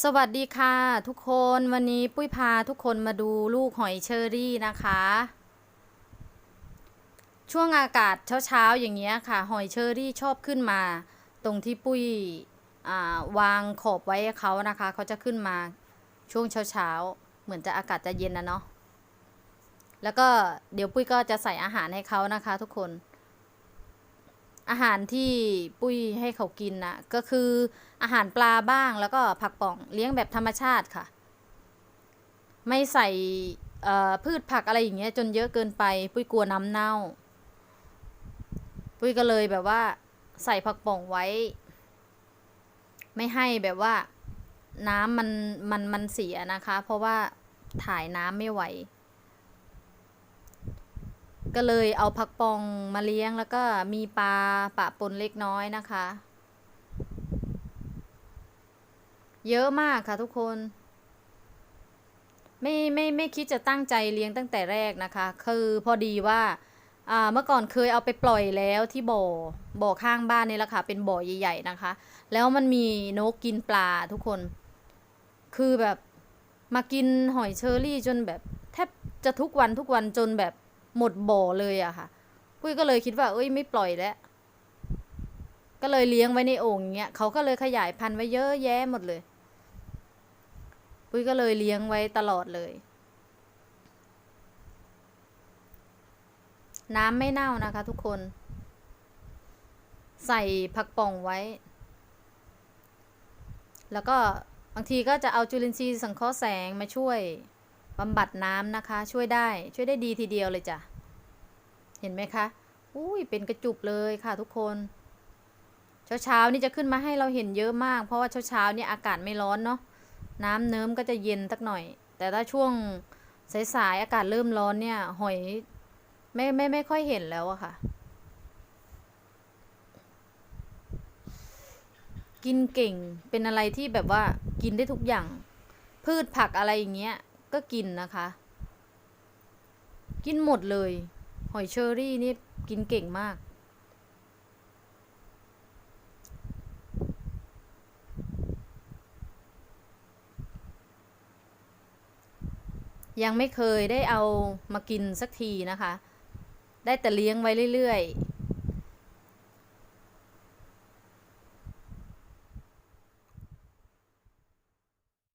สวัสดีค่ะทุกคนวันนี้ปุ้ยพาทุกคนมาดูลูกหอยเชอรี่นะคะ ช่วงอากาศเช้าๆอย่างเงี้ยค่ะ หอยเชอรี่ชอบขึ้นมา ตรงที่ปุ้ยาวางขอบไว้เขานะคะเขาจะขึ้นมาช่วงเช้าๆเหมือนจะอากาศจะเย็นนะเนาะแล้วก็เดี๋ยวปุ้ยก็จะใส่อาหารให้เขานะคะ ทุกคน อาหารที่ปุ้ยให้เขากินนะก็คืออาหารปลาบ้างแล้วก็ผักป่องเลี้ยงแบบธรรมชาติค่ะ ไม่ใส่พืชผักอะไรอย่างเงี้ยจนเยอะเกินไป ปุ้ยกลัวน้ำเน่า ปุ้ยก็เลยแบบว่า ใส่ผักป่องไว้ ไม่ให้แบบว่าน้ำมันมันมันเสียนะคะ เพราะว่าถ่ายน้ำไม่ไหว ก็เลยเอาผักปองมาเลี้ยงแล้วก็มีปลาปะปนเล็กน้อยนะคะ เยอะมากค่ะทุกคน ไม่ไม่ไม่คิดจะตั้งใจเลี้ยงตั้งแต่แรกนะคะ คือพอดีว่าอ่าเมื่อก่อนเคยเอาไปปล่อยแล้วที่บ่อบ่อข้างบ้านนี่แหละค่ะ เป็นบ่อใหญ่ๆนะคะ แล้วมันมีนกกินปลาทุกคน คือแบบมากินหอยเชอรี่จนแบบแทบจะทุกวันทุกวันจนแบบ หมดบ่อเลยอะค่ะ ปุ้ยก็เลยคิดว่า เอ้ยไม่ปล่อยแล้ว ก็เลยเลี้ยงไว้ในโอ่งอย่างเงี้ยเขาก็เลยขยายพันธุ์ไว้เยอะแยะหมดเลย ปุ้ยก็เลยเลี้ยงไว้ตลอดเลย น้ำไม่เน่านะคะ ทุกคน ใส่ผักป่องไว้ แล้วก็บางทีก็จะเอาจุลินทรีย์สังเคราะห์แสงมาช่วย บำบัดน้ำนะคะ ช่วยได้ช่วยได้ดีทีเดียวเลยจ้ะ เห็นไหมคะอุ้ยเป็นกระจุกเลยค่ะทุกคน เช้าเช้านี่จะขึ้นมาให้เราเห็นเยอะมาก เพราะว่าเช้าเช้านี่อากาศไม่ร้อนเนาะน้ำเนิ้มก็จะเย็นสักหน่อย แต่ถ้าช่วงสายๆอากาศเริ่มร้อนเนี่ย หอยไม่ไม่ไม่ค่อยเห็นแล้วอะค่ะ กินเก่งเป็นอะไรที่แบบว่ากินได้ทุกอย่าง พืชผักอะไรอย่างเงี้ย ก็กินนะคะ กินหมดเลย หอยเชอรี่นี่กินเก่งมาก ยังไม่เคยได้เอามากินสักทีนะคะ ได้แต่เลี้ยงไว้เรื่อย